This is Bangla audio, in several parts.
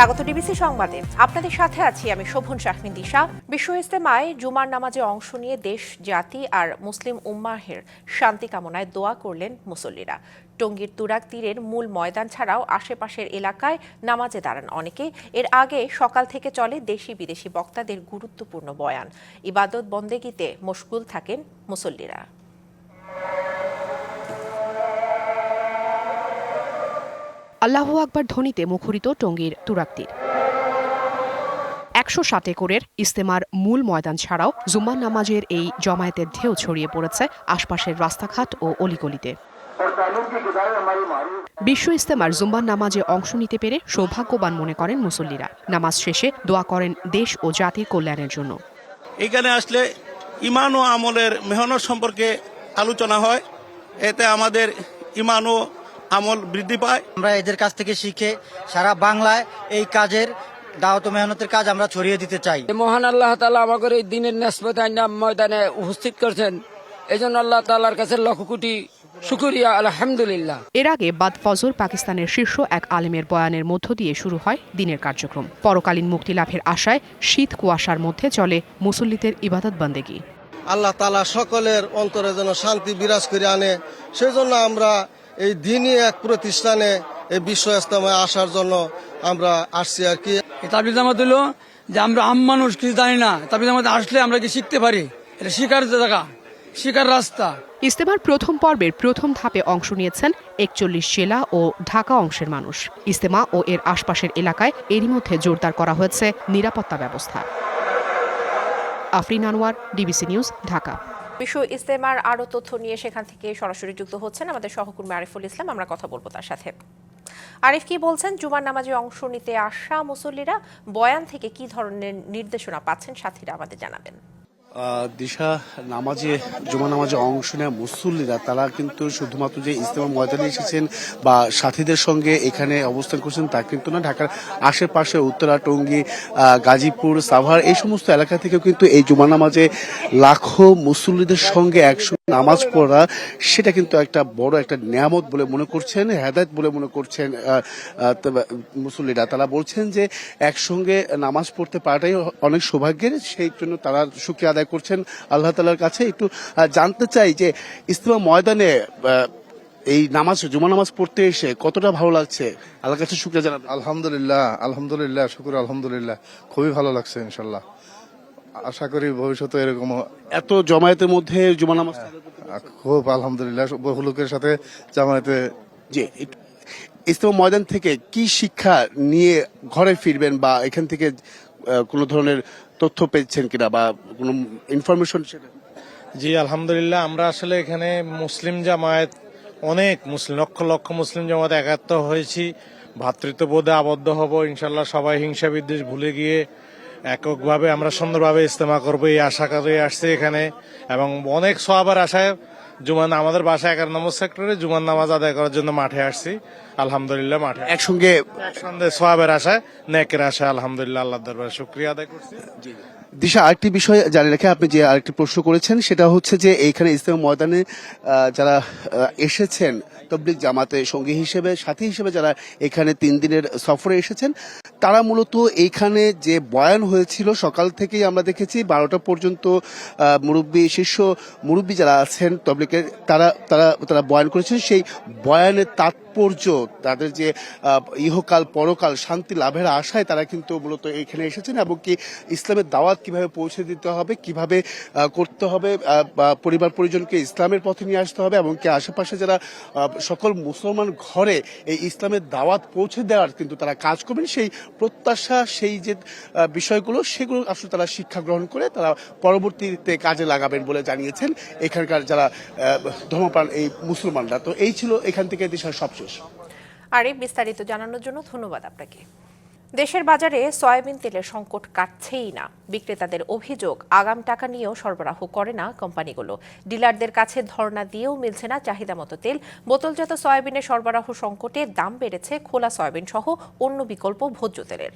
স্বাগত ডিবিসি সংবাদে। আপনাদের সাথে আছি আমি শোভন শাহমিন দিশা। বিশ্ব ইস্তেমায় জুমার নামাজে অংশ নিয়ে দেশ, জাতি আর মুসলিম উম্মাহের শান্তি কামনায় দোয়া করলেন মুসল্লিরা। টঙ্গীর তুরাগ তীরের মূল ময়দান ছাড়াও আশেপাশের এলাকায় নামাজে দাঁড়ান অনেকে। এর আগে সকাল থেকে চলে দেশি বিদেশি বক্তাদের গুরুত্বপূর্ণ বয়ান। ইবাদত বন্দেগিতে মশগুল থাকেন মুসল্লিরা। আল্লাহ আকবার ধ্বনিতে মুখরিত টঙ্গীর তুরাক্তির একশো ষাট একরের ইস্তেমার মূল ময়দান ছাড়াও জুম্মার নামাজের এই জমায়েতের ঢেউ ছড়িয়ে পড়েছে আশপাশের রাস্তাঘাট ও অলিগলিতে। বিশ্ব ইস্তেমার জুম্বার নামাজে অংশ নিতে পেরে সৌভাগ্যবান মনে করেন মুসল্লিরা। নামাজ শেষে দোয়া করেন দেশ ও জাতির কল্যাণের জন্য। এখানে আসলে ইমান ও আমলের মেহনত সম্পর্কে আলোচনা হয়। এতে আমাদের ইমান ও আমল বৃদ্ধি পায়। আমরা এদের কাছ থেকে শিখে সারা বাংলায় এই কাজের দাওয়াত মেহনতের কাজ আমরা ছড়িয়ে দিতে চাই। মহান আল্লাহ তালা আমাদের এই দিনের নেসবত আইনাম ময়দানে উপস্থিত করছেন। এই জন্য আল্লাহ তালার কাছে লক্ষ কোটি শুকুরিয়া আলহামদুলিল্লাহ। এর আগে বাদ ফজর পাকিস্তানের শীর্ষ এক আলেমের বয়ানের মধ্য দিয়ে শুরু হয় দিনের কার্যক্রম। পরকালীন মুক্তি লাভের আশায় শীত কুয়াশার মধ্যে চলে মুসল্লিদের ইবাদত বন্দেগী। আল্লাহ তালা সকলের অন্তরে যেন শান্তি বিরাজ করে আনে। সেজন্য আমরা এই দিনই এক প্রতিষ্ঠানে এই বিশ্ব ইস্তেমায় আসার জন্য আমরা আসছি আর কি। তাবিজ জামাত হলো যে আমরা আম মানুষ কিছু জানি না। তাবিজ জামাত আসলে আমরা কি শিখতে পারি? এটা শিকার জায়গা শিকার রাস্তা। ইস্তেমার প্রথম পর্বের প্রথম ধাপে অংশ নিয়েছেন একচল্লিশ জেলা ও ঢাকা অংশের মানুষ। ইস্তেমা ও এর আশপাশের এলাকায় এরই মধ্যে জোরদার করা হয়েছে নিরাপত্তা ব্যবস্থা। Afrin Anwar DBC news Dhaka. বিশ্ব ইস্তেমার আরও তথ্য নিয়ে সেখান থেকে সরাসরি যুক্ত হচ্ছেন আমাদের সহকর্মী আরিফুল ইসলাম। আমরা কথা বলব তার সাথে। আরিফ কি বলছেন? জুমার নামাজে অংশ নিতে আসা মুসল্লিরা বয়ান থেকে কি ধরনের নির্দেশনা পাচ্ছেন? সাথীরা আমাদের জানাবেন। দিশা নামাজে জুমা নামাজে অংশ নেওয়া মুসল্লিরা। তারা কিন্তু শুধুমাত্র যে ইস্তেমা ময়দানে এসেছেন বা সাথীদের সঙ্গে এখানে অবস্থান করছেন তা কিন্তু না। ঢাকার আশেপাশে উত্তরা, টঙ্গী গাজীপুর, সাভার, এই সমস্ত এলাকা থেকেও কিন্তু এই জুমা নামাজে লাখো মুসল্লিদের সঙ্গে একসঙ্গে নামাজ পড়া, সেটা কিন্তু একটা বড় একটা নিয়ামত বলে মনে করছেন, হেদায়ত বলে মনে করছেন মুসল্লিরা। তারা বলছেন যে একসঙ্গে নামাজ পড়তে পারাটাই অনেক সৌভাগ্যের, সেই জন্য তারা সুখী আদায় করছেন আল্লাহ তালার কাছে। একটু জানতে চাই যে ইস্তেমা ময়দানে এই নামাজ জুমা নামাজ পড়তে এসে কতটা ভালো লাগছে? আল্লাহর কাছে শুক্রিয়া জানাবেন। আলহামদুলিল্লাহ আলহামদুলিল্লাহ শুকুর আলহামদুলিল্লাহ। খুবই ভালো লাগছে ইনশাল্লাহ। আশা করি ভবিষ্যতে এরকম এত জমায়েতের মধ্যে জুমা নামাজ খুব আলহামদুলিল্লাহ বহু লোকের সাথে জামায়াতে যে ইস্তেমা ময়দান থেকে কি শিক্ষা নিয়ে ঘরে ফিরবেন বা এখান থেকে কোনো ধরনের তথ্য পেয়েছেন কিনা বা কোনো ইনফরমেশন জি, আলহামদুলিল্লাহ, আমরা আসলে এখানে মুসলিম জামায়াত, অনেক মুসলিম, লক্ষ লক্ষ মুসলিম জামাত একাত্ম হয়েছি। ভ্রাতৃত্ববোধে আবদ্ধ হব ইনশাল্লাহ সবাই হিংসা বিদ্বেষ ভুলে গিয়ে এককভাবে আমরা সুন্দরভাবে ইস্তেমা করব, এই আশা করে আসছি এখানে। এবং অনেক সবার আশায় জুমান আমাদের বাসা এগারো নম্বর সেক্টরে জুমান নামাজ আদায় করার জন্য মাঠে আসছি। আলহামদুলিল্লাহ মাঠে একসঙ্গে একসঙ্গে সোয়াবের আশায় নেকের আশায় আলহামদুলিল্লাহ আল্লাহ দরবারে শুক্রিয়া আদায় করছি। দিশা আরেকটি বিষয় জানি রেখে আপনি যে আরেকটি প্রশ্ন করেছেন সেটা হচ্ছে যে এইখানে ইসলাম ময়দানে যারা এসেছেন তবলিক জামাতে সঙ্গী হিসেবে, সাথী হিসেবে যারা এখানে তিন দিনের সফরে এসেছেন, তারা মূলত এইখানে যে বয়ান হয়েছিল সকাল থেকেই আমরা দেখেছি, বারোটা পর্যন্ত মুরব্বী, শীর্ষ মুরব্বী যারা আছেন তবলিকের তারা তারা তারা বয়ান করেছেন। সেই বয়ানের তাৎপর্য, তাদের যে ইহকাল, পরকাল শান্তি লাভের আশায় তারা কিন্তু মূলত এখানে এসেছেন এবং কি ইসলামের দাওয়াত কীভাবে পৌঁছে দিতে হবে, কীভাবে করতে হবে পরিবার পরিজনকে ইসলামের পথে নিয়ে আসতে হবে এবং কি আশেপাশে যারা সকল মুসলমান ঘরে এই ইসলামের দাওয়াত পৌঁছে দেওয়ার কিন্তু তারা কাজ করবেন। সেই প্রত্যাশা, সেই যে বিষয়গুলো, সেগুলো আসলে তারা শিক্ষা গ্রহণ করে তারা পরবর্তীতে কাজে লাগাবেন বলে জানিয়েছেন এখানকার যারা ধর্মপ্রাণ এই মুসলমানরা। তো এই ছিল এখান থেকে দেশের সবশেষ। আরে বিস্তারিত জানানোর জন্য ধন্যবাদ আপনাকে। দেশের বাজারে সয়াবিন তেলের সংকট কাটছেই না। বিক্রেতাদের অভিযোগ, আগাম টাকা নিয়েও সরবরাহ করে না কোম্পানিগুলো। ডিলারদের কাছে ধর্ণা দিয়েও মিলছে না চাহিদা মতো তেল। বোতলজাত সয়াবিনের সরবরাহ সংকটে দাম বেড়েছে খোলা সয়াবিন সহ অন্য বিকল্প ভোজ্য তেলের।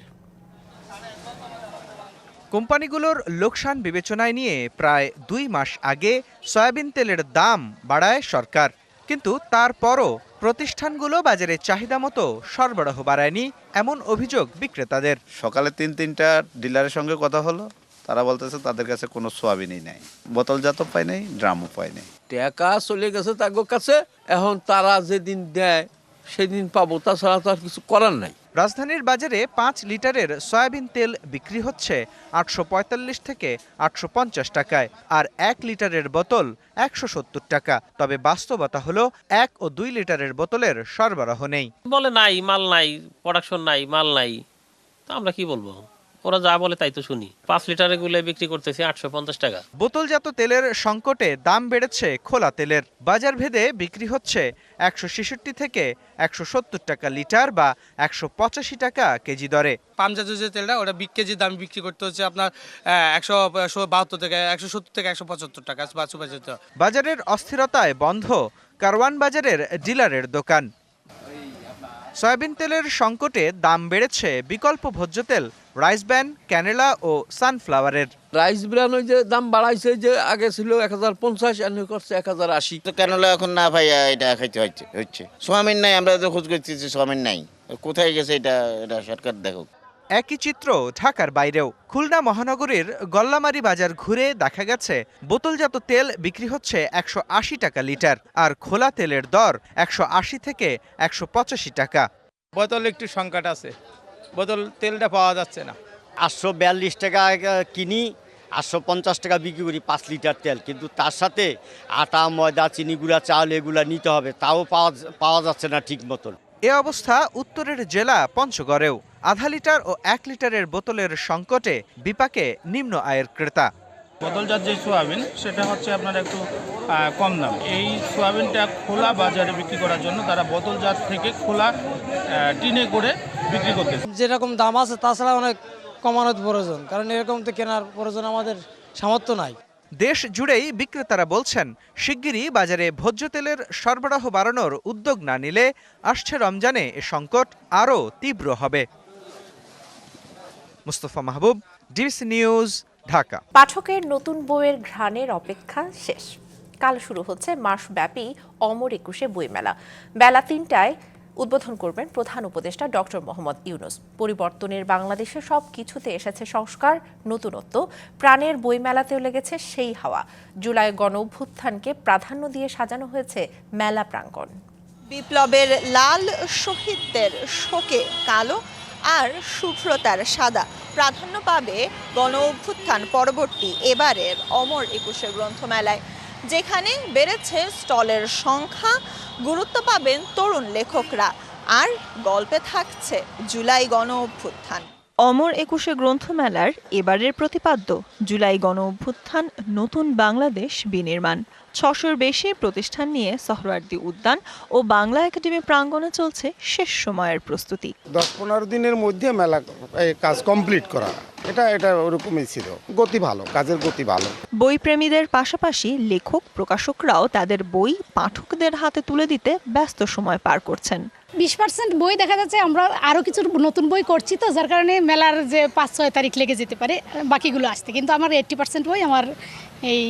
কোম্পানিগুলোর লোকসান বিবেচনায় নিয়ে প্রায় দুই মাস আগে সয়াবিন তেলের দাম বাড়ায় সরকার। কিন্তু তারপরও প্রতিষ্ঠানগুলো বাজারে চাহিদা মতো সরবরাহ বাড়ায়নি এমন অভিযোগ বিক্রেতাদের। সকালে তিন তিনটা ডিলারের সঙ্গে কথা হলো। তারা বলতেছে তাদের কাছে কোনো সোয়াবিনই নাই। বোতলজাত পায় নাই ড্রামও পায় নাই। টাকা চলে গেছে তাদের কাছে। এখন তারা যেদিন দেয় সেদিন পাবো। তাছাড়া তো আর কিছু করার নাই। রাজধানীর বাজারে পাঁচ লিটারের সয়াবিন তেল বিক্রি হচ্ছে আটশো পঁয়তাল্লিশ থেকে আটশো পঞ্চাশ টাকায় আর এক লিটারের বোতল একশো সত্তর টাকা। তবে বাস্তবতা হলো এক ও দুই লিটারের বোতলের সরবরাহ নেই। বলে নাই, মাল নাই প্রোডাকশন নাই, মাল নাই। তো আমরা কি বলব? ওরা যা বলে তাই তো শুনি। পাঁচ লিটারে গুলে বিক্রি করতেছি আটশো পঞ্চাশ টাকা। বোতলজাত তেলের সংকটে দাম বেড়েছে খোলা তেলের। বাজার ভেদে বিক্রি হচ্ছে একশো ছেষট্টি থেকে একশো সত্তর টাকা লিটার বা একশো পঁচাশি টাকা কেজি দরে। পামজাত যে তেলটা ওটা বিশ কেজি দাম বিক্রি করতে হচ্ছে আপনার একশো বাহাত্তর থেকে একশো সত্তর থেকে একশো পঁচাত্তর টাকা বাজারের অস্থিরতায় বন্ধ কারওয়ান বাজারের ডিলারের দোকান। সয়াবিন তেলের সংকটে দাম বেড়েছে বিকল্প ভোজ্য তেল রাইস ব্যান ক্যানেলা ও সানফ্লাওয়ারের। রাইস ব্র্যান ওই যে দাম বাড়াইছে যে আগে ছিল এক হাজার পঞ্চাশ এখন করছে এক হাজার আশি। তো কেন এখন না ভাই এটা খাইতে হচ্ছে হচ্ছে সোয়াবিন নাই আমরা তো খোঁজ করতেছি সোয়ামিন নাই। কোথায় গেছে এটা এটা সরকার দেখো একই চিত্র ঢাকার বাইরেও। খুলনা মহানগরীর গল্লামারি বাজার ঘুরে দেখা গেছে বোতলজাত তেল বিক্রি হচ্ছে একশো আশি টাকা লিটার আর খোলা তেলের দর একশো আশি থেকে একশো পঁচাশি টাকা। বোতল একটু সংকট আছে বোতল তেলটা পাওয়া যাচ্ছে না। আটশো বিয়াল্লিশ টাকা কিনি আটশো পঞ্চাশ টাকা বিক্রি করি পাঁচ লিটার তেল কিন্তু তার সাথে আটা ময়দা চিনি গুঁড়া চাল এগুলা নিতে হবে তাও পাওয়া পাওয়া যাচ্ছে না ঠিক মতন। এ অবস্থা উত্তরের জেলা পঞ্চগড়েও। আধা লিটার ও এক লিটারের বোতলের সংকটে বিপাকে নিম্ন আয়ের ক্রেতা। বোতলজাত যে সোয়াবিন সেটা হচ্ছে আপনার একটু কম দাম। এই সোয়াবিনটা খোলা বাজারে বিক্রি করার জন্য তারা বোতলজাত থেকে খোলা টিনে করে বিক্রি করতেছে। যেরকম দাম আছে তাছাড়া অনেক কমানোর প্রয়োজন কারণ এরকম তো কেনার প্রয়োজন আমাদের সামর্থ্য নাই। দেশ জুড়েই বিক্রেতারা বলছেন শিগগিরই বাজারে ভোজ্য তেলের সরবরাহ বাড়ানোর উদ্যোগ না নিলে আসছে রমজানে এ সংকট আরও তীব্র হবে। Mustafa Mahbub DBC news Dhaka. পাঠকের নতুন বইয়ের ঘ্রাণের অপেক্ষা শেষ। কাল শুরু হচ্ছে মাসব্যাপী অমর একুশে বইমেলা। বেলা তিনটায় উদ্বোধন করবেন প্রধান উপদেষ্টা ডক্টর মোহাম্মদ ইউনুস। পরিবর্তনের বাংলাদেশে সব কিছুতে এসেছে সংস্কার নতুনত্ব। প্রাণের বইমেলাতেও লেগেছে সেই হাওয়া। জুলাই গণ অভ্যুত্থানকে প্রাধান্য দিয়ে সাজানো হয়েছে মেলা প্রাঙ্গণ। বিপ্লবের লাল শহীদদের শোকে কালো আর শুভ্রতার সাদা। প্রাধান্য পাবে গণ অভ্যুত্থান পরবর্তী এবারের অমর একুশে গ্রন্থমেলায়, যেখানে বেড়েছে স্টলের সংখ্যা, গুরুত্ব পাবেন তরুণ লেখকরা। আর গল্পে থাকছে জুলাই গণ অভ্যুত্থান। অমর একুশে গ্রন্থমেলার এবারের প্রতিপাদ্য, জুলাই গণ অভ্যুত্থান, নতুন বাংলাদেশ বিনির্মাণ। ছশোর বেশি প্রতিষ্ঠান নিয়ে সহরার্দি উদ্যান ও বাংলা একাডেমি প্রাঙ্গণে চলছে শেষ সময়ের প্রস্তুতি। দশ পনেরো দিনের মধ্যে মেলা কাজ কমপ্লিট করা। এটা এটা ওরকমই ছিল। গতি ভালো কাজের গতি ভালো। বইপ্রেমীদের পাশাপাশি লেখক প্রকাশকরাও তাদের বই পাঠকদের হাতে তুলে দিতে ব্যস্ত সময় পার করছেন। বিশ পার্সেন্ট বই দেখা যাচ্ছে আমরা আরও কিছু নতুন বই করছি তো যার কারণে মেলার যে পাঁচ ছয় তারিখ লেগে যেতে পারে বাকিগুলো আসতে। কিন্তু আমার এইট্টি পার্সেন্ট বই আমার এই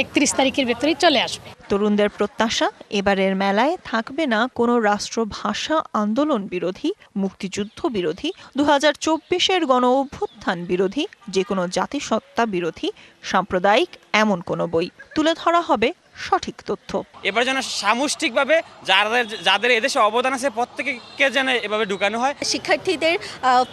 একত্রিশ তারিখের ভেতরে চলে আসবে। তরুণদের প্রত্যাশা, এবারের মেলায় থাকবে না কোনো রাষ্ট্রভাষা আন্দোলন বিরোধী, মুক্তিযুদ্ধ বিরোধী দু হাজার চব্বিশের গণ অভ্যুত্থান বিরোধী যে কোনো জাতিসত্তা বিরোধী, সাম্প্রদায়িক এমন কোনো বই তুলে ধরা হবে সঠিক তথ্য। এবার যেন সামষ্টিকভাবে যাদের যাদের এদেশে অবদান আছে প্রত্যেককে যেন এভাবে ঢুকানো হয়। শিক্ষার্থীদের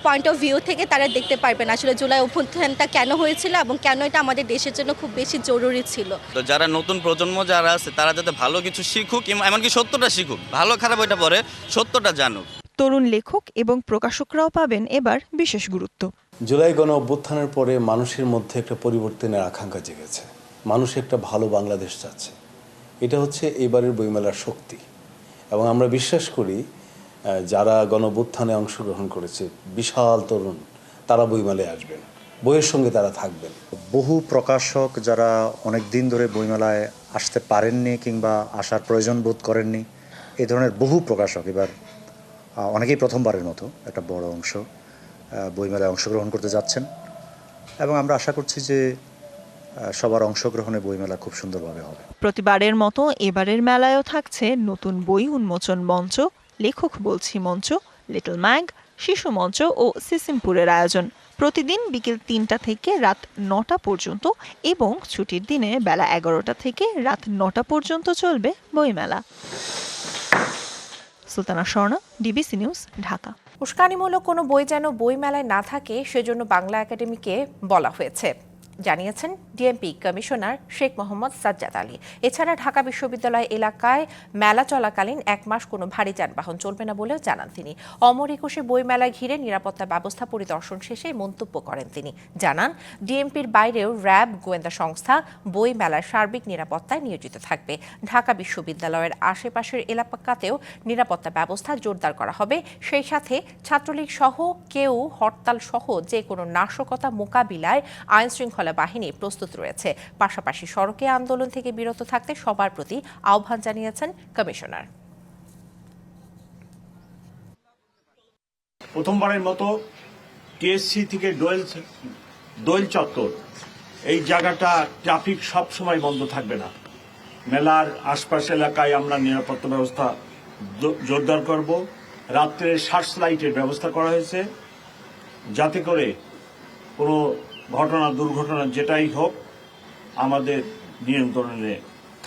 পয়েন্ট অফ ভিউ থেকে তারা দেখতে পারবেন আসলে জুলাই অভ্যুত্থানটা কেন হয়েছিল এবং কেন এটা আমাদের দেশের জন্য খুব বেশি জরুরি ছিল। তো যারা নতুন প্রজন্ম যারা আছে তারা যাতে ভালো কিছু শিখুক কিংবা এমনকি সত্যটা শিখুক। ভালো খারাপ ওইটা পরে সত্যটা জানুক। তরুণ লেখক এবং প্রকাশকরাও পাবেন এবার বিশেষ গুরুত্ব। জুলাই গণ অভ্যুত্থানের পরে মানুষের মধ্যে একটা পরিবর্তনের আকাঙ্ক্ষা জেগেছে। মানুষ একটা ভালো বাংলাদেশ চাচ্ছে। এটা হচ্ছে এবারের বইমেলার শক্তি। এবং আমরা বিশ্বাস করি যারা গণ অভ্যুত্থানে অংশগ্রহণ করেছে, বিশাল তরুণ, তারা বইমেলায় আসবেন। বইয়ের সঙ্গে তারা থাকবেন। বহু প্রকাশক যারা অনেক দিন ধরে বইমেলায় আসতে পারেননি কিংবা আসার প্রয়োজন বোধ করেননি এই ধরনের বহু প্রকাশক এবার অনেকেই প্রথমবারের মতো একটা বড় অংশ বইমেলায় অংশগ্রহণ করতে যাচ্ছেন। এবং আমরা আশা করছি যে সবার অংশগ্রহণে বইমেলা খুব সুন্দরভাবে হবে। প্রতিবারের মতো এবারের মেলায়ও থাকছে নতুন বই উন্মোচন মঞ্চ লেখক বলছি মঞ্চ লিটল ম্যাগ শিশু মঞ্চ ও সিসিমপুরের আয়োজন। প্রতিদিন বিকেল তিনটা থেকে রাত নটা পর্যন্ত এবং ছুটির দিনে বেলা এগারোটা থেকে রাত নটা পর্যন্ত চলবে বইমেলা। সুলতানা স্বর্ণ ডিবিসি নিউজ ঢাকা। উস্কানিমূলক কোনো বই যেন বই মেলায় না থাকে সেজন্য বাংলা একাডেমিকে বলা হয়েছে। জানিয়েছেন ডিএমপি কমিশনার শেখ মোহাম্মদ সাজ্জাদ আলী। এছাড়া ঢাকা বিশ্ববিদ্যালয় এলাকায় মেলা চলাকালীন এক মাস কোনো ভারী যানবাহন চলবে না বলেও জানান তিনি। অমর একুশে বই মেলা ঘিরে নিরাপত্তা ব্যবস্থা পরিদর্শন শেষে মন্তব্য করেন তিনি। জানান, ডিএমপির বাইরেও র্যাব, গোয়েন্দা সংস্থা বই মেলার সার্বিক নিরাপত্তায় নিয়োজিত থাকবে। ঢাকা বিশ্ববিদ্যালয়ের আশেপাশের এলাকাতেও নিরাপত্তা ব্যবস্থা জোরদার করা হবে। সেই সাথে ছাত্রলীগ সহ কেউ হরতাল সহ যে কোনো নাশকতা মোকাবিলায় আইন শৃঙ্খলা বাহিনী প্রস্তুত রয়েছে। পাশাপাশি সড়কে আন্দোলন থেকে বিরত থাকতে সবার প্রতি আহ্বান জানিয়েছেন কমিশনার। প্রথমবারের মতো টিএসসি থেকে দোয়েল দোয়েল চত্বর, এই জায়গাটা ট্রাফিক সব সময় বন্ধ থাকবে না। মেলার আশপাশ এলাকায় আমরা নিরাপত্তা ব্যবস্থা জোরদার করব। রাত্রে সার্চ লাইটের ব্যবস্থা করা হয়েছে। যাতে করে কোনো ঘটনা দুর্ঘটনা যেটাই হোক আমাদের নিয়ন্ত্রণে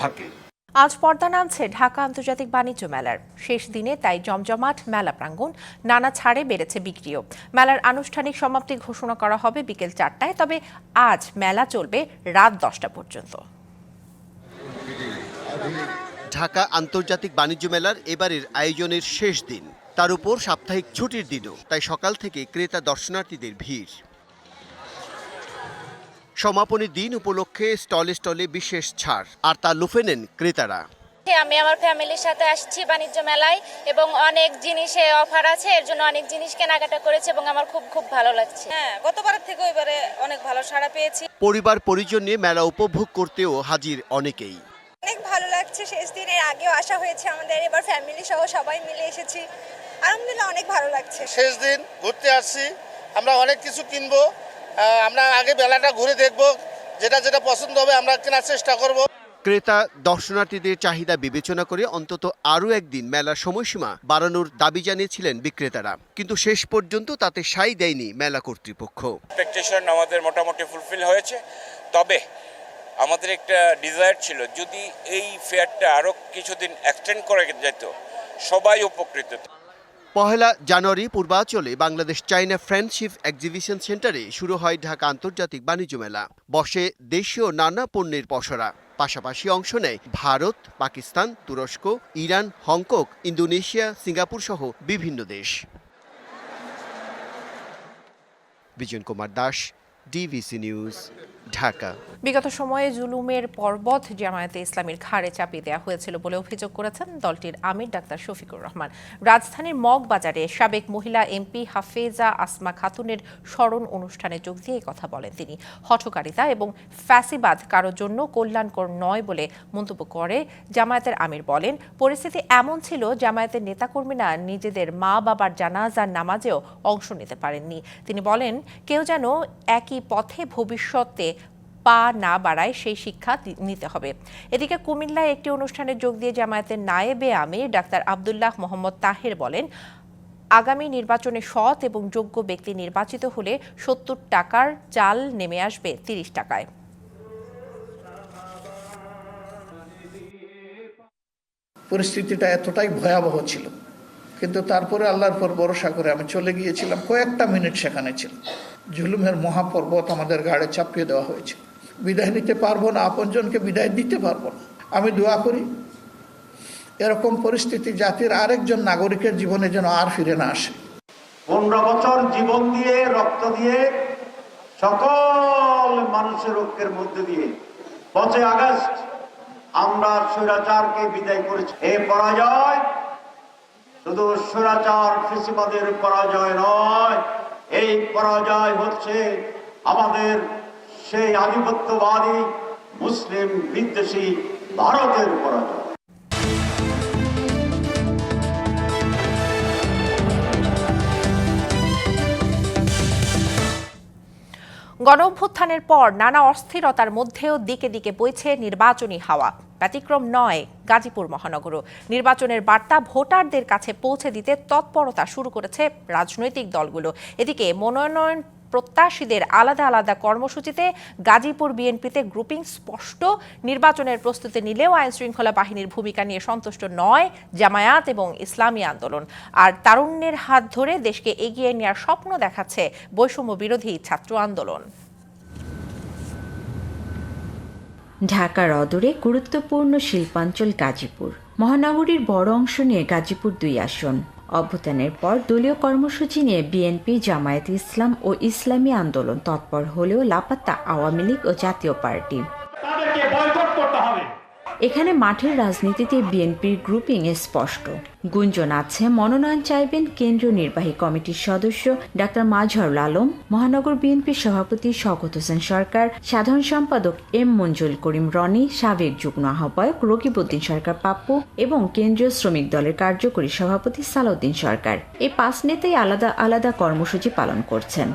থাকে। আজ পর্দা নামছে ঢাকা আন্তর্জাতিক বাণিজ্য মেলার। শেষ দিনে তাই জমজমাট মেলা প্রাঙ্গণ নানা ছাড়ে বেড়েছে বিক্রিও। মেলার আনুষ্ঠানিক সমাপ্তি ঘোষণা করা হবে বিকেল চারটায় তবে আজ মেলা চলবে রাত দশটা পর্যন্ত। ঢাকা আন্তর্জাতিক বাণিজ্য মেলার এবারের আয়োজনের শেষ দিন। তার উপর সাপ্তাহিক ছুটির দিনও তাই সকাল থেকে ক্রেতা দর্শনার্থীদের ভিড়। সমাপনী দিন উপলক্ষে স্টলে স্টলে বিশেষ ছাড় আর তা লুফে নেন ক্রেতারা। আমি আমার ফ্যামিলির সাথে আসছি বাণিজ্য মেলায় এবং অনেক জিনিসে অফার আছে এর জন্য অনেক জিনিস কেনাকাটা করেছি এবং আমার খুব খুব ভালো লাগছে। হ্যাঁ গতবারের থেকে এবারে অনেক ভালো সাড়া পেয়েছি। পরিবার পরিজন নিয়ে মেলা উপভোগ করতেও হাজির অনেকেই। অনেক ভালো লাগছে শেষ দিনের আগেও আসা হয়েছে আমাদের এবার ফ্যামিলি সহ সবাই মিলে এসেছি। আলহামদুলিল্লাহ অনেক ভালো লাগছে। শেষ দিন ঘুরতে আসছি আমরা অনেক কিছু কিনবো আমরা আগে বেলাটা ঘুরে দেখব যেটা যেটা পছন্দ হবে আমরা কেনার চেষ্টা করব। ক্রেতা দর্শনার্থীদের চাহিদা বিবেচনা করে অন্তত আরও একদিন মেলার সময়সীমা বাড়ানোর দাবি জানিয়েছিলেন বিক্রেতারা। কিন্তু শেষ পর্যন্ত তাতে সাই দেয়নি মেলা কর্তৃপক্ষ। এক্সপেকটেশন আমাদের মোটামুটি ফুলফিল হয়েছে। তবে আমাদের একটা ডিজায়ার ছিল যদি এই ফেয়ারটা আরও কিছুদিন এক্সটেন্ড করে যেত সবাই উপকৃত হতো। পহেলা জানুয়ারি পূর্বাঞ্চলে বাংলাদেশ চাইনা ফ্রেন্ডশিপ এক্সিবিশন সেন্টারে শুরু হয় ঢাকা আন্তর্জাতিক বাণিজ্য মেলা। বসে দেশীয় নানা পণ্যের পসরা। পাশাপাশি অংশ নেয় ভারত, পাকিস্তান, তুরস্ক, ইরান, হংকং, ইন্দোনেশিয়া, সিঙ্গাপুর সহ বিভিন্ন দেশ। Bijon Kumar Das DBC news, Dhaka. বিগত সময়ে জুলুমের পর্বত জামায়াতে ইসলামীর ঘাড়ে চাপিয়ে দেওয়া হয়েছিল বলে অভিযোগ করেছেন দলটির আমির ডাক্তার শফিকুর রহমান। রাজধানীর মগবাজারে সাবেক মহিলা এমপি হাফেজা আসমা খাতুনের স্মরণ অনুষ্ঠানে যোগ দিয়ে কথা বলেন তিনি। হঠকারিতা এবং ফ্যাসিবাদ কারোর জন্য কল্যাণকর নয় বলে মন্তব্য করে জামায়াতের আমির বলেন, পরিস্থিতি এমন ছিল জামায়াতের নেতাকর্মীরা নিজেদের মা বাবার জানাজার নামাজেও অংশ নিতে পারেননি। তিনি বলেন, কেউ যেন একই পথে ভবিষ্যতে পা না বাড়ায় সেই শিক্ষা নিতে হবে। এদিকে কুমিল্লায় একটি অনুষ্ঠানে যোগ দিয়ে জামায়াতের নায়েবে আমির ডাক্তার আবদুল্লাহ মোহাম্মদ তাহের বলেন, আগামী নির্বাচনে সৎ এবং যোগ্য ব্যক্তি নির্বাচিত হলে সত্তর টাকার চাল নেমে আসবে তিরিশ টাকায়। পরিস্থিতিটা এতটাই ভয়াবহ ছিল, কিন্তু তারপরে আল্লাহর পর ভরসা করে আমি চলে গিয়েছিলাম। কয়েকটা মিনিট সেখানে ছিল জুলুমের মহাপর্বত আমাদের গাড়ে চাপিয়ে দেওয়া হয়েছে। বিদায় নিতে পারব না, আপনজনকে বিদায় দিতে পারব না। আমি দোয়া করি, এরকম পরিস্থিতি জাতির আরেকজন নাগরিকের জীবনে যেন আর ফিরে না আসে। পনেরো বছর জীবন দিয়ে, রক্ত দিয়ে, সকল মানুষের ঐক্যের মধ্যে দিয়ে পাঁচই আগস্ট আমরা স্বৈরাচারকে বিদায় করেছি। এই পরাজয়, শুধু স্বৈরাচার ফেসিবাদের পরাজয় নয়, এই পরাজয় হচ্ছে আমাদের সেই আধিপত্যবাদী মুসলিম বিদ্বেষী ভারতের পরাজয়। গণ অভ্যুত্থানের পর নানা অস্থিরতার মধ্যেও দিকে দিকে বইছে নির্বাচনী হাওয়া। ব্যতিক্রম নয়, গাজীপুর মহানগরও নির্বাচনের বার্তা ভোটারদের কাছে পৌঁছে দিতে তৎপরতা শুরু করেছে রাজনৈতিক দলগুলো। এদিকে মনোনয়ন প্রত্যাশীদের আলাদা আলাদা কর্মসূচিতে গাজীপুর বিএনপিতে গ্রুপিং স্পষ্ট। নির্বাচনের প্রস্তুতি নিলেও আইন শৃঙ্খলা বাহিনীর ভূমিকা নিয়ে সন্তুষ্ট নয় জামায়াত এবং ইসলামী আন্দোলন। আর তারুণ্যের হাত ধরে দেশকে এগিয়ে নেওয়ার স্বপ্ন দেখাচ্ছে বৈষম্য বিরোধী ছাত্র আন্দোলন। ঢাকার অদূরে গুরুত্বপূর্ণ শিল্পাঞ্চল গাজীপুর। মহানগরীর বড় অংশ নিয়ে গাজীপুর দুই আসন। অভ্যুত্থানের পর দলীয় কর্মসূচি নিয়ে বিএনপি, জামায়াত ইসলাম ও ইসলামী আন্দোলন তৎপর হলেও লাপাত্তা আওয়ামী লীগ ও জাতীয় পার্টি। এখানে মাঠের রাজনীতিতে বিএনপির গ্রুপিং এ স্পষ্ট। গুঞ্জন আছে, মনোনয়ন চাইবেন কেন্দ্রীয় নির্বাহী কমিটির সদস্য ডাক্তার মাজহারুল আলম, মহানগর বিএনপির সভাপতি শওকত হোসেন সরকার, সাধারণ সম্পাদক এম মঞ্জুল করিম রনি, সাবেক যুগ্ম আহ্বায়ক রকিবউদ্দিন সরকার পাপ্পু এবং কেন্দ্রীয় শ্রমিক দলের কার্যকরী সভাপতি সালাউদ্দিন সরকার। এই পাঁচ নেতাই আলাদা আলাদা কর্মসূচি পালন করছেন।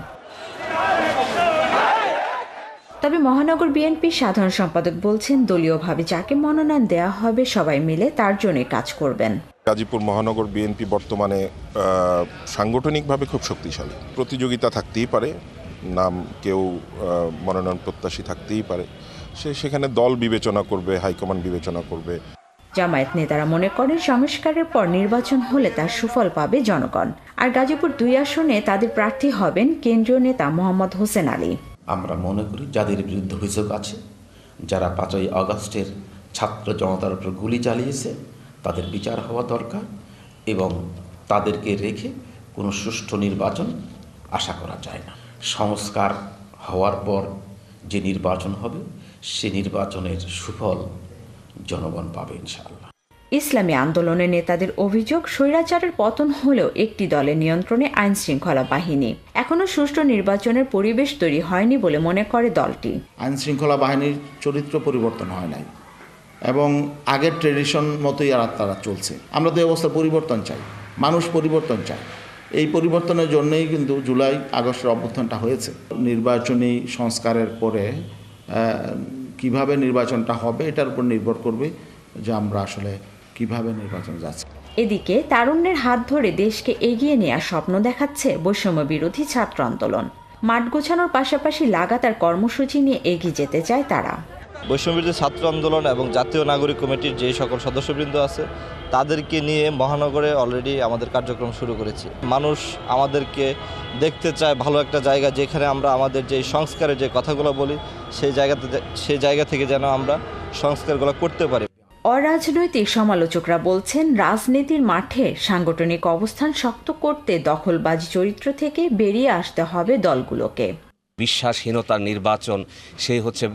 তবে মহানগর বিএনপির সাধারণ সম্পাদক বলছেন দলীয়ভাবে যাকে মনোনয়ন দেওয়া হবে সবাই মিলে তার জন্য কাজ করবেন। গাজীপুর মহানগর বিএনপি বর্তমানে সাংগঠনিকভাবে খুব শক্তিশালী। প্রতিযোগিতা থাকতেই পারে নাম কেউ মনোনয়ন প্রত্যাশী থাকতেই পারে। সে সেখানে দল বিবেচনা করবে হাইকমান্ড বিবেচনা করবে। জামায়াত নেতারা মনে করেন সংস্কারের পর নির্বাচন হলে তার সুফল পাবে জনগণ। আর গাজীপুর দুই আসনে তাদের প্রার্থী হবেন কেন্দ্রীয় নেতা মোহাম্মদ হোসেন আলী। আমরা মনে করি যাদের বিরুদ্ধে অভিযোগ আছে, যারা পাঁচই আগস্টের ছাত্র জনতার উপর গুলি চালিয়েছে, তাদের বিচার হওয়া দরকার এবং তাদেরকে রেখে কোনো সুষ্ঠু নির্বাচন আশা করা যায় না। সংস্কার হওয়ার পর যে নির্বাচন হবে, সে নির্বাচনের সুফল জনগণ পাবে ইনশাআল্লাহ। ইসলামী আন্দোলনের নেতাদের অভিযোগ, স্বৈরাচারের পতন হলেও একটি দলের নিয়ন্ত্রণে আইন শৃঙ্খলা বাহিনী। এখনও সুষ্ঠু নির্বাচনের পরিবেশ তৈরি হয়নি বলে মনে করে দলটি। আইন শৃঙ্খলা বাহিনীর চরিত্র পরিবর্তন হয় নাই এবং আগের ট্রেডিশন মতোই আর তারা চলছে। আমরা তো এই অবস্থার পরিবর্তন চাই, মানুষ পরিবর্তন চায়। এই পরিবর্তনের জন্যই কিন্তু জুলাই, আগস্টের অভ্যুত্থানটা হয়েছে। নির্বাচনী সংস্কারের পরে কীভাবে নির্বাচনটা হবে এটার উপর নির্ভর করবে যে আমরা আসলে কীভাবে নির্বাচন যাচ্ছি? এদিকে তারুণ্যের হাত ধরে দেশকে এগিয়ে নেওয়ার স্বপ্ন দেখাচ্ছে বৈষম্য বিরোধী ছাত্র আন্দোলন। মাঠ গোছানোর পাশাপাশি লাগাতার কর্মসূচি নিয়ে এগিয়ে যেতে চায় তারা। বৈষম্য বৈষম্যবিরোধী ছাত্র আন্দোলন এবং জাতীয় নাগরিক কমিটির যে সকল সদস্যবৃন্দ আছে তাদেরকে নিয়ে মহানগরে অলরেডি আমাদের কার্যক্রম শুরু করেছি। মানুষ আমাদেরকে দেখতে চায় ভালো একটা জায়গা যেখানে আমরা আমাদের যে সংস্কারের যে কথাগুলো বলি সেই জায়গাতে সেই জায়গা থেকে যেন আমরা সংস্কারগুলো করতে পারি। অরাজনৈতিক সমালোচকরা বলছেন, রাজনীতির মাঠে সাংগঠনিক অবস্থান শক্ত করতে দখলবাজি চরিত্র থেকে বেরিয়ে আসতে হবে দলগুলোকে। বিশ্বাসহীনতার নির্বাচন, সেই হচ্ছে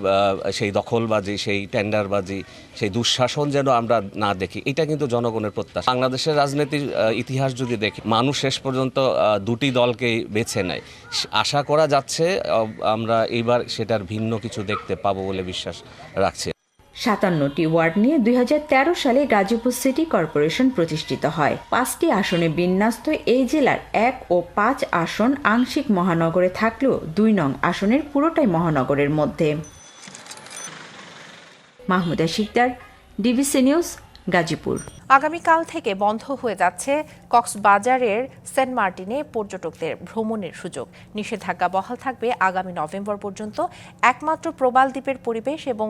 সেই দখলবাজি, সেই টেন্ডারবাজি, সেই দুঃশাসন যেন আমরা না দেখি, এটা কিন্তু জনগণের প্রত্যাশা। বাংলাদেশের রাজনীতির ইতিহাস যদি দেখি, মানুষ শেষ পর্যন্ত দুটি দলকেই বেছে নেয়। আশা করা যাচ্ছে আমরা এইবার সেটার ভিন্ন কিছু দেখতে পাবো বলে বিশ্বাস রাখছি। সাতান্নটি ওয়ার্ড নিয়ে দুই সালে গাজীপুর সিটি কর্পোরেশন প্রতিষ্ঠিত হয়। পাঁচটি আসনে বিন্যস্ত এই জেলার এক ও পাঁচ আসন আংশিক মহানগরে থাকলেও দুই নং আসনের পুরোটাই মহানগরের মধ্যে। Mahmuda Sikder DBC news Gazipur. আগামীকাল থেকে বন্ধ হয়ে যাচ্ছে কক্সবাজারের সেন্ট মার্টিনে পর্যটকদের ভ্রমণের সুযোগ। নিষেধাজ্ঞা বহাল থাকবে আগামী নভেম্বর পর্যন্ত। একমাত্র প্রবাল দ্বীপের পরিবেশ এবং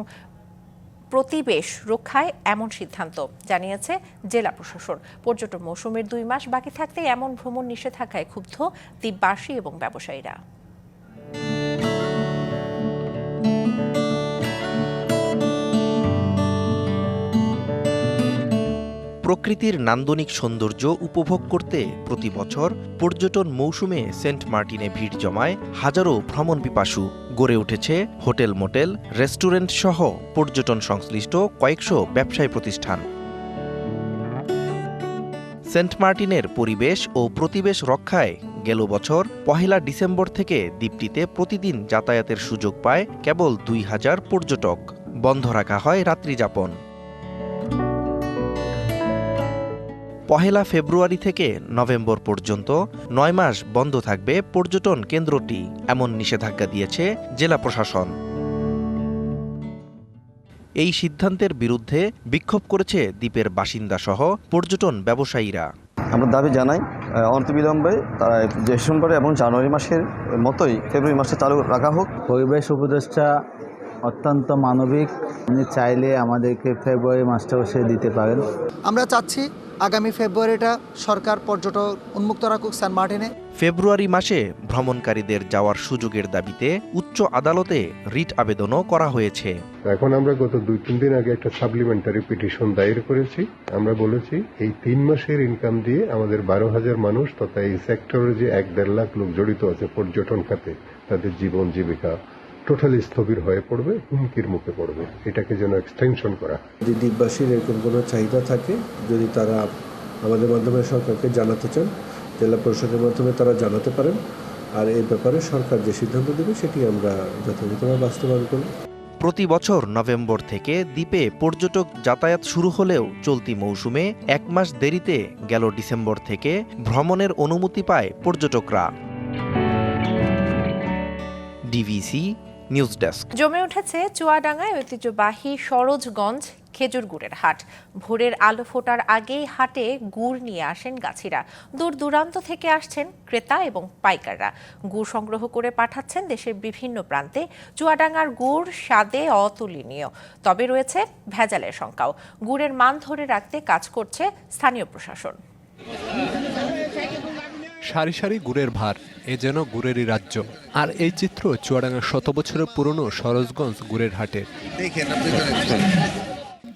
প্রতিবেশ রক্ষায় এমন সিদ্ধান্ত জানিয়েছে জেলা প্রশাসন। পর্যটন মৌসুমের দুই মাস বাকি থাকতে এমন ভ্রমণ নিষেধাজ্ঞায় ক্ষুব্ধ দ্বীপবাসী এবং ব্যবসায়ীরা। প্রকৃতির নান্দনিক সৌন্দর্য উপভোগ করতে প্রতি বছর পর্যটন মৌসুমে সেন্ট মার্টিনে ভিড় জমায় হাজারো ভ্রমণ পিপাসু। গড়ে উঠেছে হোটেল মোটেল, রেস্টুরেন্ট সহ পর্যটন সংশ্লিষ্ট কয়েকশো ব্যবসায়ী প্রতিষ্ঠান। সেন্ট মার্টিনের পরিবেশ ও প্রতিবেশ রক্ষায় গেল বছর পহেলা ডিসেম্বর থেকে দ্বীপটিতে প্রতিদিন যাতায়াতের সুযোগ পায় কেবল দুই হাজার পর্যটক। বন্ধ রাখা হয় রাত্রিযাপন। পহেলা ফেব্রুয়ারি থেকে নভেম্বর পর্যন্ত নয় মাস বন্ধ থাকবে পর্যটন কেন্দ্রটি এমন নিষেধাজ্ঞা দিয়েছে জেলা প্রশাসন। এই সিদ্ধান্তের বিরুদ্ধে বিক্ষোভ করেছে দ্বীপের বাসিন্দা সহ পর্যটন ব্যবসায়ীরা। আমরা দাবি জানাই অনতিবিলম্বে তারা ডিসেম্বর এবং জানুয়ারি মাসের মতোই ফেব্রুয়ারি মাসে চালু রাখা হোক। পরিবেশ উপদেষ্টা অত্যন্ত মানবিক উনি চাইলে আমাদেরকে ফেব্রুয়ারি মাসটাও সে দিতে পারেন। আমরা চাচ্ছি আগামী ফেব্রুয়ারিটা সরকার পর্যটক উন্মুক্ত রাখুক সেন্ট মার্টিনে। ফেব্রুয়ারি মাসে ভ্রমণকারীদের যাওয়ার সুযোগের দাবিতে উচ্চ আদালতে রিট আবেদনও করা হয়েছে। এখন আমরা গত দুই তিন দিন আগে একটা সাপ্লিমেন্টারি পিটিশন দায়ের করেছি। আমরা বলেছি এই তিন মাসের ইনকাম দিয়ে আমাদের বারো হাজার মানুষ তথা এই সেক্টরে যে এক দেড় লাখ লোক জড়িত আছে পর্যটন খাতে তাদের জীবন জীবিকা। টোটালি স্থবির হয়ে পড়বে হুমকির মুখে পড়বে। এটাকে যেন এক্সটেনশন করা যদি দ্বীপবাসীর এরকম কোনো চাহিদা থাকে যদি তারা আমাদের মাধ্যমে সরকারকে জানাতে চান জেলা পরিষদের মাধ্যমে তারা জানাতে পারেন। আর এই ব্যাপারে সরকার যে সিদ্ধান্ত দেবে সেটি আমরা যথাযথভাবে বাস্তবায়ন করব। প্রতি বছর নভেম্বর থেকে দ্বীপে পর্যটক যাতায়াত শুরু হলেও চলতি মৌসুমে এক মাস দেরিতে গেল ডিসেম্বর থেকে ভ্রমণের অনুমতি পায় পর্যটকরা। DBC news desk. জমে উঠেছে চুয়াডাঙ্গায় ঐতিহ্যবাহী সরোজগঞ্জ খেজুর গুড়ের হাট। ভোরের আলো ফোটার আগেই হাটে গুড় নিয়ে আসেন গাছিরা। দূর দূরান্ত থেকে আসছেন ক্রেতা এবং পাইকাররা। গুড় সংগ্রহ করে পাঠাচ্ছেন দেশের বিভিন্ন প্রান্তে। চুয়াডাঙ্গার গুড় স্বাদে অতুলনীয়। তবে রয়েছে ভেজালের শঙ্কাও। গুড়ের মান ধরে রাখতে কাজ করছে স্থানীয় প্রশাসন। সারি সারি গুড়ের ভার এ যেন গুড়েরই রাজ্য। আর এই চিত্র চুয়াডাঙ্গার শত বছরের পুরনো সরোজগঞ্জ গুড়ের হাটের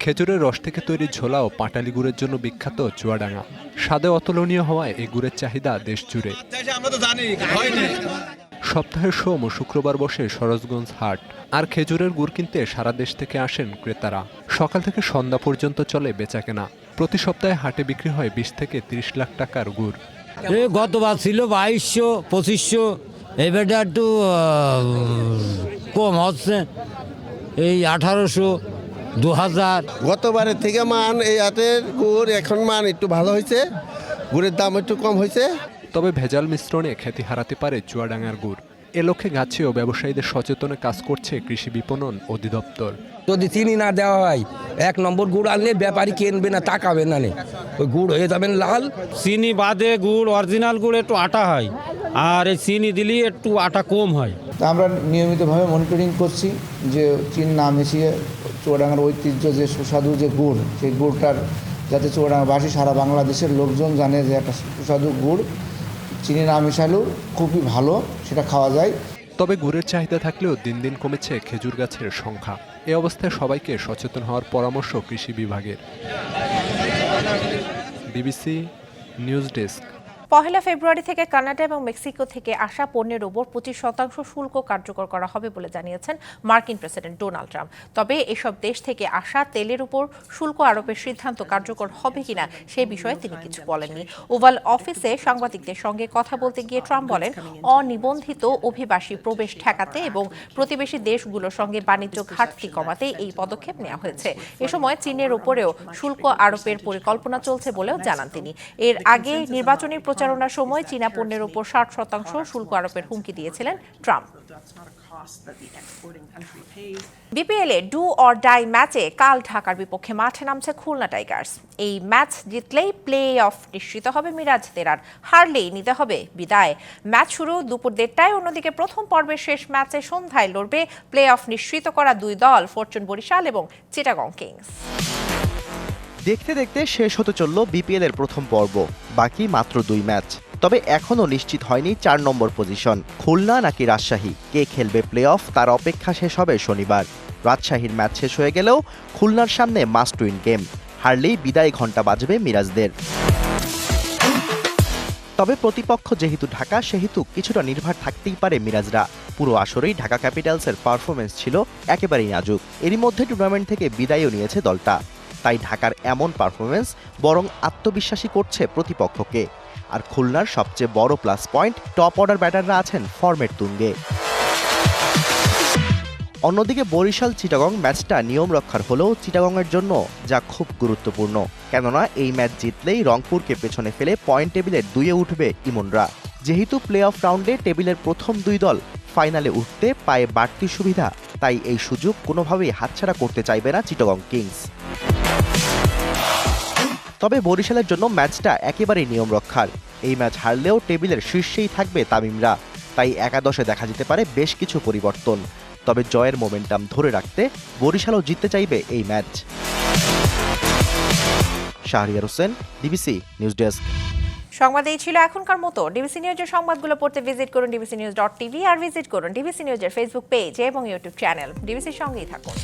খেজুরের রস থেকে তৈরি ঝোলা ও পাটালি গুড়ের জন্য বিখ্যাত চুয়াডাঙ্গা। স্বাদে অতুলনীয় হওয়ায় এই গুড়ের চাহিদা দেশ জুড়ে। সপ্তাহের সোম ও শুক্রবার বসে সরোজগঞ্জ হাট। আর খেজুরের গুড় কিনতে সারা দেশ থেকে আসেন ক্রেতারা। সকাল থেকে সন্ধ্যা পর্যন্ত চলে বেচাকেনা। প্রতি সপ্তাহে হাটে বিক্রি হয় বিশ থেকে তিরিশ লাখ টাকার গুড়। এ গতবার ছিল বাইশশো পঁচিশশো এবারটা একটু কম হচ্ছে। এই আঠারোশো দু হাজার গতবারের থেকে মান এই হাতের গুড় এখন মান একটু ভালো হয়েছে। গুড়ের দাম একটু কম হয়েছে। তবে ভেজাল মিশ্রণে খ্যাতি হারাতে পারে চুয়াডাঙ্গার গুড়। এ লক্ষ্যে গাছে ও ব্যবসায়ীদের সচেতনে কাজ করছে কৃষি বিপণন অধিদপ্তর। যদি চিনি না দেওয়া হয় এক নম্বর গুড় আনলে ব্যাপারী কিনবে না তাকাবে না নে। ওই গুড় হয়ে যাবেন লাল। চিনি বাদে গুড় অরিজিনাল গুড় একটু আটা হয় আর এই চিনি দিলে একটু আটা কম হয়। তা আমরা নিয়মিতভাবে মনিটরিং করছি যে চিন না মিশিয়ে চুয়াডাঙ্গার ঐতিহ্য যে সুস্বাদু যে গুড় সেই গুড়টার যাতে চুয়াডাঙ্গাবাসী সারা বাংলাদেশের লোকজন জানে যে একটা সুস্বাদু গুড় চিনি না মিশালেও খুবই ভালো সেটা খাওয়া যায়। তবে গুড়ের চাহিদা থাকলেও দিন দিন কমেছে খেজুর গাছের সংখ্যা। এ অবস্থায় সবাইকে সচেতন হওয়ার পরামর্শ কৃষি বিভাগের। BBC news desk. পহেলা ফেব্রুয়ারি থেকে কানাডা এবং মেক্সিকো থেকে আসা পণ্যের ওপর পঁচিশ শতাংশ শুল্ক কার্যকর করা হবে বলে জানিয়েছেন মার্কিন প্রেসিডেন্ট ডোনাল্ড ট্রাম্প। তবে এসব দেশ থেকে আসা তেলের উপর শুল্ক আরোপের সিদ্ধান্ত কার্যকর হবে কিনা সে বিষয়ে তিনি কিছু বলেননি। ওভাল অফিসে সাংবাদিকদের সঙ্গে কথা বলতে গিয়ে ট্রাম্প বলেন, অনিবন্ধিত অভিবাসী প্রবেশ ঠেকাতে এবং প্রতিবেশী দেশগুলোর সঙ্গে বাণিজ্য ঘাটতি কমাতে এই পদক্ষেপ নেওয়া হয়েছে। এ সময় চীনের উপরেও শুল্ক আরোপের পরিকল্পনা চলছে বলেও জানান তিনি। এর আগে নির্বাচনী প্রচারণার সময় চীনা পণ্যের উপর ষাট শতাংশ শুল্ক আরোপের হুমকি দিয়েছিলেন ট্রাম্প। বিপিএলে ডু অর ডাই ম্যাচে কাল ঢাকার বিপক্ষে মাঠে নামছে খুলনা টাইগার্স। এই ম্যাচ জিতলেই প্লে অফ নিশ্চিত হবে মিরাজদের আর হারলেই নিতে হবে বিদায়। ম্যাচ শুরু দুপুর দেড়টায়, অন্যদিকে প্রথম পর্বের শেষ ম্যাচে সন্ধ্যায় লড়বে প্লে অফ নিশ্চিত করা দুই দল, ফরচুন বরিশাল এবং চিটাগং কিংস। দেখতে দেখতে শেষ হতে চলল বিপিএল এর প্রথম পর্ব, বাকি মাত্র দুই ম্যাচ। তবে এখনও নিশ্চিত হয়নি চার নম্বর পজিশন, খুলনা নাকি রাজশাহী? কে খেলবে প্লে অফ তার অপেক্ষা শেষ হবে শনিবার। রাজশাহীর ম্যাচ শেষ হয়ে গেলেও খুলনার সামনে মাস্ট উইন গেম হারলেই বিদায় ঘণ্টা বাজবে মিরাজদের। তবে প্রতিপক্ষ যেহেতু ঢাকা, সেহেতু কিছুটা নির্ভর থাকতেই পারে মিরাজরা। পুরো আসরেই ঢাকা ক্যাপিটালসের পারফরমেন্স ছিল একেবারেই নাজুক। এরই মধ্যে টুর্নামেন্ট থেকে বিদায়ও নিয়েছে দলটা। তাই ঢাকার এমন পারফরমেন্স বরং আত্মবিশ্বাসী করছে প্রতিপক্ষকে। আর খুলনার সবচেয়ে বড় প্লাস পয়েন্ট টপ অর্ডার ব্যাটাররা আছেন ফর্মের তুঙ্গে। অন্যদিকে বরিশাল চিটাগং ম্যাচটা নিয়ম রক্ষার হলেও চিটাগংয়ের জন্য যা খুব গুরুত্বপূর্ণ। কেননা এই ম্যাচ জিতলেই রংপুরকে পেছনে ফেলে পয়েন্ট টেবিলের দুইয়ে উঠবে ইমনরা। যেহেতু প্লে অফ রাউন্ডে টেবিলের প্রথম দুই দল ফাইনালে উঠতে পায়ে বাড়তি সুবিধা, তাই এই সুযোগ কোনোভাবেই হাতছাড়া করতে চাইবে না চিটাগং কিংস। তবে বরিশালের জন্য ম্যাচটা একেবারেই নিয়ম রক্ষার। এই ম্যাচ হারলেও টেবিলের শীর্ষেই থাকবে তামিমরা। তাই একাদশে দেখা যেতে পারে বেশ কিছু পরিবর্তন। তবে জয়ের মোমেন্টাম ধরে রাখতে বরিশালও জিততে চাইবে এই match. Shahriar Hossain DBC news desk সংবাদ এই ছিল এখনকার মতো। ডিবিসি নিউজের সংবাদগুলো পড়তে ভিজিট করুন ডিবিসি নিউজ ডট টিভি আর ভিজিট করুন ডিবিসি নিউজের ফেসবুক পেজ এবং ইউটিউব চ্যানেল ডিবিসির সঙ্গেই থাকুন।